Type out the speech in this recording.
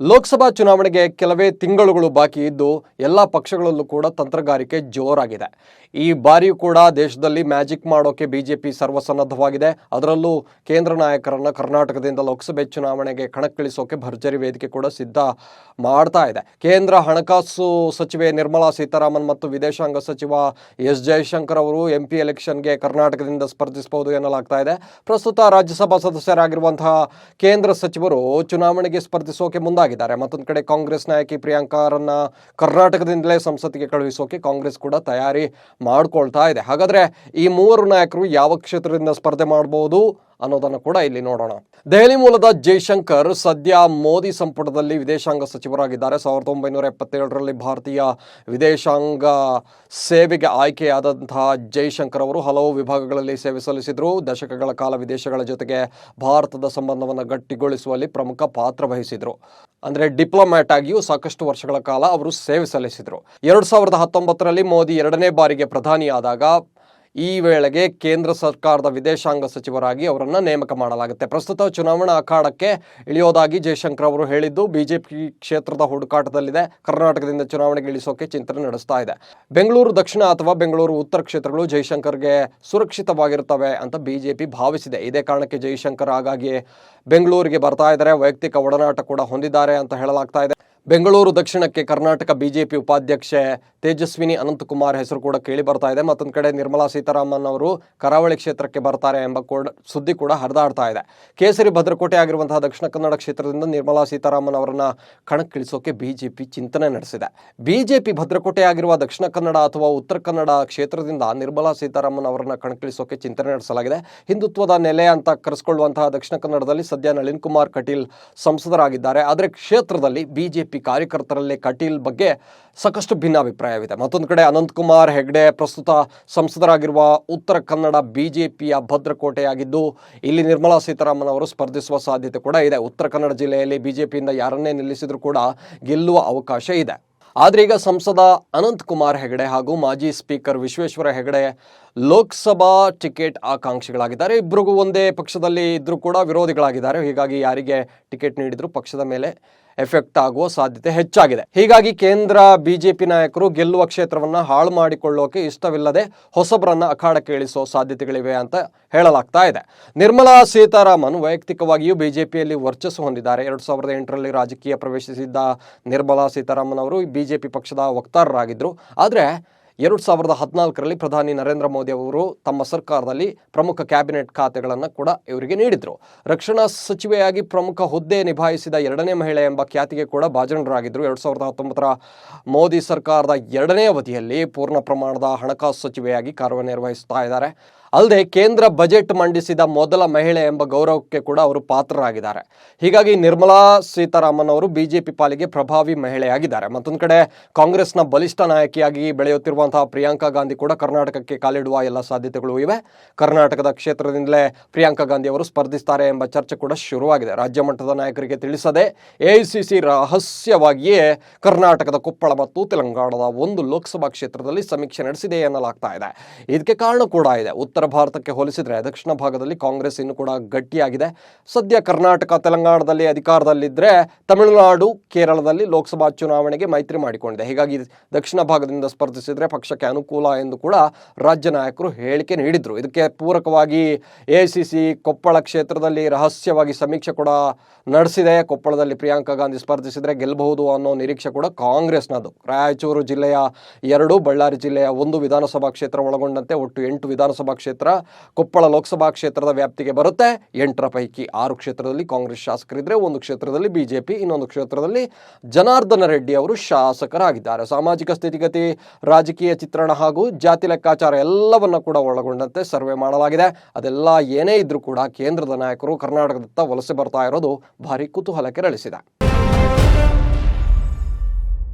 ಲೋಕಸಭಾ ಚುನಾವಣೆಗೆ ಕೆಲವೇ ತಿಂಗಳುಗಳು ಬಾಕಿ ಇದ್ದು ಎಲ್ಲ ಪಕ್ಷಗಳಲ್ಲೂ ಕೂಡ ತಂತ್ರಗಾರಿಕೆ ಜೋರಾಗಿದೆ. ಈ ಬಾರಿಯೂ ಕೂಡ ದೇಶದಲ್ಲಿ ಮ್ಯಾಜಿಕ್ ಮಾಡೋಕೆ ಬಿಜೆಪಿ ಸರ್ವಸನ್ನದ್ಧವಾಗಿದೆ. ಅದರಲ್ಲೂ ಕೇಂದ್ರ ನಾಯಕರನ್ನು ಕರ್ನಾಟಕದಿಂದ ಲೋಕಸಭೆ ಚುನಾವಣೆಗೆ ಕಣಕ್ಕಿಳಿಸೋಕೆ ಭರ್ಜರಿ ವೇದಿಕೆ ಕೂಡ ಸಿದ್ಧ ಮಾಡ್ತಾ ಇದೆ. ಕೇಂದ್ರ ಹಣಕಾಸು ಸಚಿವೆ ನಿರ್ಮಲಾ ಸೀತಾರಾಮನ್ ಮತ್ತು ವಿದೇಶಾಂಗ ಸಚಿವ ಎಸ್ ಜಯಶಂಕರ್ ಅವರು ಎಂ ಪಿ ಎಲೆಕ್ಷನ್ಗೆ ಕರ್ನಾಟಕದಿಂದ ಸ್ಪರ್ಧಿಸಬಹುದು ಎನ್ನಲಾಗ್ತಾ ಇದೆ. ಪ್ರಸ್ತುತ ರಾಜ್ಯಸಭಾ ಸದಸ್ಯರಾಗಿರುವಂತಹ ಕೇಂದ್ರ ಸಚಿವರು ಚುನಾವಣೆಗೆ ಸ್ಪರ್ಧಿಸೋಕೆ ಮುಂದಾಗಿದ್ದಾರೆ ಮತ್ತೊಂದು ಕಡೆ ಕಾಂಗ್ರೆಸ್ ನಾಯಕಿ ಪ್ರಿಯಾಂಕಾರನ್ನ ಕರ್ನಾಟಕದಿಂದಲೇ ಸಂಸತ್ತಿಗೆ ಕಳುಹಿಸೋಕೆ ಕಾಂಗ್ರೆಸ್ ಕೂಡ ತಯಾರಿ ಮಾಡ್ಕೊಳ್ತಾ ಇದೆ. ಹಾಗಾದ್ರೆ ಈ ಮೂವರು ನಾಯಕರು ಯಾವ ಕ್ಷೇತ್ರದಿಂದ ಸ್ಪರ್ಧೆ ಮಾಡಬಹುದು ಅನ್ನೋದನ್ನು ಕೂಡ ಇಲ್ಲಿ ನೋಡೋಣ. ದೆಹಲಿ ಮೂಲದ ಜೈಶಂಕರ್ ಸದ್ಯ ಮೋದಿ ಸಂಪುಟದಲ್ಲಿ ವಿದೇಶಾಂಗ ಸಚಿವರಾಗಿದ್ದಾರೆ. ಸಾವಿರದ ಒಂಬೈನೂರ ಎಪ್ಪತ್ತೇಳರಲ್ಲಿ ಭಾರತೀಯ ವಿದೇಶಾಂಗ ಸೇವೆಗೆ ಆಯ್ಕೆಯಾದಂತಹ ಜೈಶಂಕರ್ ಅವರು ಹಲವು ವಿಭಾಗಗಳಲ್ಲಿ ಸೇವೆ ಸಲ್ಲಿಸಿದರು. ದಶಕಗಳ ಕಾಲ ವಿದೇಶಗಳ ಜೊತೆಗೆ ಭಾರತದ ಸಂಬಂಧವನ್ನು ಗಟ್ಟಿಗೊಳಿಸುವಲ್ಲಿ ಪ್ರಮುಖ ಪಾತ್ರ ವಹಿಸಿದರು. ಅಂದರೆ ಡಿಪ್ಲೊಮ್ಯಾಟ್ ಆಗಿಯೂ ಸಾಕಷ್ಟು ವರ್ಷಗಳ ಕಾಲ ಅವರು ಸೇವೆ ಸಲ್ಲಿಸಿದರು. ಎರಡು ಸಾವಿರದ ಹತ್ತೊಂಬತ್ತರಲ್ಲಿ ಮೋದಿ ಎರಡನೇ ಬಾರಿಗೆ ಪ್ರಧಾನಿಯಾದಾಗ ಈ ವೇಳೆಗೆ ಕೇಂದ್ರ ಸರ್ಕಾರದ ವಿದೇಶಾಂಗ ಸಚಿವರಾಗಿ ಅವರನ್ನು ನೇಮಕ ಮಾಡಲಾಗುತ್ತೆ. ಪ್ರಸ್ತುತ ಚುನಾವಣಾ ಅಖಾಡಕ್ಕೆ ಇಳಿಯೋದಾಗಿ ಜಯಶಂಕರ್ ಅವರು ಹೇಳಿದ್ದು, ಬಿಜೆಪಿ ಕ್ಷೇತ್ರದ ಹುಡುಕಾಟದಲ್ಲಿದೆ. ಕರ್ನಾಟಕದಿಂದ ಚುನಾವಣೆಗೆ ಇಳಿಸೋಕೆ ಚಿಂತನೆ ನಡೆಸ್ತಾ ಇದೆ. ಬೆಂಗಳೂರು ದಕ್ಷಿಣ ಅಥವಾ ಬೆಂಗಳೂರು ಉತ್ತರ ಕ್ಷೇತ್ರಗಳು ಜೈಶಂಕರ್ಗೆ ಸುರಕ್ಷಿತವಾಗಿರುತ್ತವೆ ಅಂತ ಬಿಜೆಪಿ ಭಾವಿಸಿದೆ. ಇದೇ ಕಾರಣಕ್ಕೆ ಜೈಶಂಕರ್ ಹಾಗಾಗಿ ಬೆಂಗಳೂರಿಗೆ ಬರ್ತಾ ಇದ್ದಾರೆ. ವೈಯಕ್ತಿಕ ಒಡನಾಟ ಕೂಡ ಹೊಂದಿದ್ದಾರೆ ಅಂತ ಹೇಳಲಾಗ್ತಾ ಇದೆ. ಬೆಂಗಳೂರು ದಕ್ಷಿಣಕ್ಕೆ ಕರ್ನಾಟಕ ಬಿಜೆಪಿ ಉಪಾಧ್ಯಕ್ಷೆ ತೇಜಸ್ವಿನಿ ಅನಂತಕುಮಾರ್ ಹೆಸರು ಕೂಡ ಕೇಳಿ ಬರ್ತಾ ಇದೆ. ಮತ್ತೊಂದು ಕಡೆ ನಿರ್ಮಲಾ ಸೀತಾರಾಮನ್ ಅವರು ಕರಾವಳಿ ಕ್ಷೇತ್ರಕ್ಕೆ ಬರ್ತಾರೆ ಎಂಬ ಕೂಡ ಸುದ್ದಿ ಕೂಡ ಹರಿದಾಡ್ತಾ ಇದೆ. ಕೇಸರಿ ಭದ್ರಕೋಟೆ ಆಗಿರುವಂತಹ ದಕ್ಷಿಣ ಕನ್ನಡ ಕ್ಷೇತ್ರದಿಂದ ನಿರ್ಮಲಾ ಸೀತಾರಾಮನ್ ಅವರನ್ನ ಕಣಕ್ಕಿಳಿಸೋಕೆ ಬಿಜೆಪಿ ಚಿಂತನೆ ನಡೆಸಿದೆ. ಬಿಜೆಪಿ ಭದ್ರಕೋಟೆ ಆಗಿರುವ ದಕ್ಷಿಣ ಕನ್ನಡ ಅಥವಾ ಉತ್ತರ ಕನ್ನಡ ಕ್ಷೇತ್ರದಿಂದ ನಿರ್ಮಲಾ ಸೀತಾರಾಮನ್ ಅವರನ್ನ ಕಣಕ್ಕಿಳಿಸೋಕೆ ಚಿಂತನೆ ನಡೆಸಲಾಗಿದೆ. ಹಿಂದುತ್ವದ ನೆಲೆ ಅಂತ ಕರೆಸಿಕೊಳ್ಳುವಂತಹ ದಕ್ಷಿಣ ಕನ್ನಡದಲ್ಲಿ ಸದ್ಯ ನಳಿನ್ ಕುಮಾರ್ ಕಟೀಲ್ ಸಂಸದರಾಗಿದ್ದಾರೆ. ಆದರೆ ಕ್ಷೇತ್ರದಲ್ಲಿ ಬಿಜೆಪಿ ಕಾರ್ಯಕರ್ತರಲ್ಲಿ ಕಟೀಲ್ ಬಗ್ಗೆ ಸಾಕಷ್ಟು ಭಿನ್ನಾಭಿಪ್ರಾಯವಿದೆ. ಮತ್ತೊಂದು ಕಡೆ ಅನಂತಕುಮಾರ್ ಹೆಗ್ಡೆ ಪ್ರಸ್ತುತ ಸಂಸದರಾಗಿರುವ ಉತ್ತರ ಕನ್ನಡ ಬಿಜೆಪಿಯ ಭದ್ರಕೋಟೆಯಾಗಿದ್ದು, ಇಲ್ಲಿ ನಿರ್ಮಲಾ ಸೀತಾರಾಮನ್ ಅವರು ಸ್ಪರ್ಧಿಸುವ ಸಾಧ್ಯತೆ ಕೂಡ ಇದೆ. ಉತ್ತರ ಕನ್ನಡ ಜಿಲ್ಲೆಯಲ್ಲಿ ಬಿಜೆಪಿಯಿಂದ ಯಾರನ್ನೇ ನಿಲ್ಲಿಸಿದರೂ ಕೂಡ ಗೆಲ್ಲುವ ಅವಕಾಶ ಇದೆ. ಆದರೆ ಈಗ ಸಂಸದ ಅನಂತಕುಮಾರ್ ಹೆಗಡೆ ಹಾಗೂ ಮಾಜಿ ಸ್ಪೀಕರ್ ವಿಶ್ವೇಶ್ವರ ಹೆಗಡೆ ಲೋಕಸಭಾ ಟಿಕೆಟ್ ಆಕಾಂಕ್ಷಿಗಳಾಗಿದ್ದಾರೆ. ಇಬ್ಬರಿಗೂ ಒಂದೇ ಪಕ್ಷದಲ್ಲಿ ಇದ್ದರೂ ಕೂಡ ವಿರೋಧಿಗಳಾಗಿದ್ದಾರೆ. ಹೀಗಾಗಿ ಯಾರಿಗೆ ಟಿಕೆಟ್ ನೀಡಿದರೂ ಪಕ್ಷದ ಮೇಲೆ ಎಫೆಕ್ಟ್ ಆಗುವ ಸಾಧ್ಯತೆ ಹೆಚ್ಚಾಗಿದೆ. ಹೀಗಾಗಿ ಕೇಂದ್ರ ಬಿಜೆಪಿ ನಾಯಕರು ಗೆಲ್ಲುವ ಕ್ಷೇತ್ರವನ್ನ ಹಾಳು ಮಾಡಿಕೊಳ್ಳೋಕೆ ಇಷ್ಟವಿಲ್ಲದೆ ಹೊಸಬರನ್ನ ಅಖಾಡಕ್ಕೆ ಇಳಿಸುವ ಸಾಧ್ಯತೆಗಳಿವೆ ಅಂತ ಹೇಳಲಾಗ್ತಾ ಇದೆ. ನಿರ್ಮಲಾ ಸೀತಾರಾಮನ್ ವೈಯಕ್ತಿಕವಾಗಿಯೂ ಬಿಜೆಪಿಯಲ್ಲಿ ವರ್ಚಸ್ಸು ಹೊಂದಿದ್ದಾರೆ. ಎರಡು ಸಾವಿರದ ಎಂಟರಲ್ಲಿ ರಾಜಕೀಯ ಪ್ರವೇಶಿಸಿದ್ದ ನಿರ್ಮಲಾ ಸೀತಾರಾಮನ್ ಅವರು ಬಿಜೆಪಿ ಪಕ್ಷದ ವಕ್ತಾರರಾಗಿದ್ದರು ಆದರೆ ಎರಡು ಸಾವಿರದ ಹದಿನಾಲ್ಕರಲ್ಲಿ ಪ್ರಧಾನಿ ನರೇಂದ್ರ ಮೋದಿ ಅವರು ತಮ್ಮ ಸರ್ಕಾರದಲ್ಲಿ ಪ್ರಮುಖ ಕ್ಯಾಬಿನೆಟ್ ಖಾತೆಗಳನ್ನು ಕೂಡ ಇವರಿಗೆ ನೀಡಿದರು. ರಕ್ಷಣಾ ಸಚಿವೆಯಾಗಿ ಪ್ರಮುಖ ಹುದ್ದೆ ನಿಭಾಯಿಸಿದ ಎರಡನೇ ಮಹಿಳೆ ಎಂಬ ಖ್ಯಾತಿಗೆ ಕೂಡ ಭಾಜನರಾಗಿದ್ದರು ಎರಡು ಸಾವಿರದ ಹತ್ತೊಂಬತ್ತರ ಮೋದಿ ಸರ್ಕಾರದ ಎರಡನೇ ಅವಧಿಯಲ್ಲಿ ಪೂರ್ಣ ಪ್ರಮಾಣದ ಹಣಕಾಸು ಸಚಿವೆಯಾಗಿ ಕಾರ್ಯನಿರ್ವಹಿಸ್ತಾ ಇದ್ದಾರೆ. ಅಲ್ಲದೆ ಕೇಂದ್ರ ಬಜೆಟ್ ಮಂಡಿಸಿದ ಮೊದಲ ಮಹಿಳೆ ಎಂಬ ಗೌರವಕ್ಕೆ ಕೂಡ ಅವರು ಪಾತ್ರರಾಗಿದ್ದಾರೆ. ಹೀಗಾಗಿ ನಿರ್ಮಲಾ ಸೀತಾರಾಮನ್ ಅವರು ಬಿಜೆಪಿ ಪಾಲಿಗೆ ಪ್ರಭಾವಿ ಮಹಿಳೆಯಾಗಿದ್ದಾರೆ. ಮತ್ತೊಂದು ಕಡೆ ಕಾಂಗ್ರೆಸ್ನ ಬಲಿಷ್ಠ ನಾಯಕಿಯಾಗಿ ಬೆಳೆಯುತ್ತಿರುವಂತಹ ಪ್ರಿಯಾಂಕಾ ಗಾಂಧಿ ಕೂಡ ಕರ್ನಾಟಕಕ್ಕೆ ಕಾಲಿಡುವ ಎಲ್ಲ ಸಾಧ್ಯತೆಗಳು ಇವೆ. ಕರ್ನಾಟಕದ ಕ್ಷೇತ್ರದಿಂದಲೇ ಪ್ರಿಯಾಂಕಾ ಗಾಂಧಿ ಅವರು ಸ್ಪರ್ಧಿಸ್ತಾರೆ ಎಂಬ ಚರ್ಚೆ ಕೂಡ ಶುರುವಾಗಿದೆ. ರಾಜ್ಯ ಮಟ್ಟದ ನಾಯಕರಿಗೆ ತಿಳಿಸದೆ ಎಐಸಿಸಿ ರಹಸ್ಯವಾಗಿಯೇ ಕರ್ನಾಟಕದ ಕೊಪ್ಪಳ ಮತ್ತು ತೆಲಂಗಾಣದ ಒಂದು ಲೋಕಸಭಾ ಕ್ಷೇತ್ರದಲ್ಲಿ ಸಮೀಕ್ಷೆ ನಡೆಸಿದೆ ಎನ್ನಲಾಗ್ತಾ ಇದೆ. ಇದಕ್ಕೆ ಕಾರಣ ಕೂಡ ಇದೆ. ಉತ್ತರ ಭಾರತಕ್ಕೆ ಹೋಲಿಸಿದರೆ ದಕ್ಷಿಣ ಭಾಗದಲ್ಲಿ ಕಾಂಗ್ರೆಸ್ ಇನ್ನು ಕೂಡ ಗಟ್ಟಿಯಾಗಿದೆ. ಸದ್ಯ ಕರ್ನಾಟಕ, ತೆಲಂಗಾಣದಲ್ಲಿ ಅಧಿಕಾರದಲ್ಲಿದ್ದರೆ ತಮಿಳುನಾಡು, ಕೇರಳದಲ್ಲಿ ಲೋಕಸಭಾ ಚುನಾವಣೆಗೆ ಮೈತ್ರಿ ಮಾಡಿಕೊಂಡಿದೆ. ಹೀಗಾಗಿ ದಕ್ಷಿಣ ಭಾಗದಿಂದ ಸ್ಪರ್ಧಿಸಿದರೆ ಪಕ್ಷಕ್ಕೆ ಅನುಕೂಲ ಎಂದು ಕೂಡ ರಾಜ್ಯ ನಾಯಕರು ಹೇಳಿಕೆ ನೀಡಿದ್ರು. ಇದಕ್ಕೆ ಪೂರಕವಾಗಿ ಎ ಕೊಪ್ಪಳ ಕ್ಷೇತ್ರದಲ್ಲಿ ರಹಸ್ಯವಾಗಿ ಸಮೀಕ್ಷೆ ಕೂಡ ನಡೆಸಿದೆ. ಕೊಪ್ಪಳದಲ್ಲಿ ಪ್ರಿಯಾಂಕಾ ಗಾಂಧಿ ಸ್ಪರ್ಧಿಸಿದರೆ ಗೆಲ್ಲಬಹುದು ಅನ್ನೋ ನಿರೀಕ್ಷೆ ಕೂಡ ಕಾಂಗ್ರೆಸ್ನದು. ರಾಯಚೂರು ಜಿಲ್ಲೆಯ ಎರಡು, ಬಳ್ಳಾರಿ ಜಿಲ್ಲೆಯ ಒಂದು ವಿಧಾನಸಭಾ ಕ್ಷೇತ್ರ ಒಳಗೊಂಡಂತೆ ಒಟ್ಟು ಎಂಟು ವಿಧಾನಸಭಾ ಕ್ಷೇತ್ರ ಕೊಪ್ಪಳ ಲೋಕಸಭಾ ಕ್ಷೇತ್ರದ ವ್ಯಾಪ್ತಿಗೆ ಬರುತ್ತೆ. ಎಂಟರ ಪೈಕಿ ಆರು ಕ್ಷೇತ್ರದಲ್ಲಿ ಕಾಂಗ್ರೆಸ್ ಶಾಸಕರಿದ್ದರೆ ಒಂದು ಕ್ಷೇತ್ರದಲ್ಲಿ ಬಿಜೆಪಿ, ಇನ್ನೊಂದು ಕ್ಷೇತ್ರದಲ್ಲಿ ಜನಾರ್ದನ ರೆಡ್ಡಿ ಅವರು ಶಾಸಕರಾಗಿದ್ದಾರೆ. ಸಾಮಾಜಿಕ ಸ್ಥಿತಿಗತಿ ರಾಜಕೀಯ ಚಿತ್ರಣ ಹಾಗೂ ಜಾತಿ ಲೆಕ್ಕಾಚಾರ ಎಲ್ಲವನ್ನು ಕೂಡ ಒಳಗೊಂಡಂತೆ ಸರ್ವೆ ಮಾಡಲಾಗಿದೆ. ಅದೆಲ್ಲ ಏನೇ ಇದ್ರೂ ಕೂಡ ಕೇಂದ್ರದ ನಾಯಕರು ಕರ್ನಾಟಕದತ್ತ ವಲಸೆ ಬರ್ತಾ ಇರೋದು ಭಾರಿ ಕುತೂಹಲ ಕೆರಳಿಸಿದೆ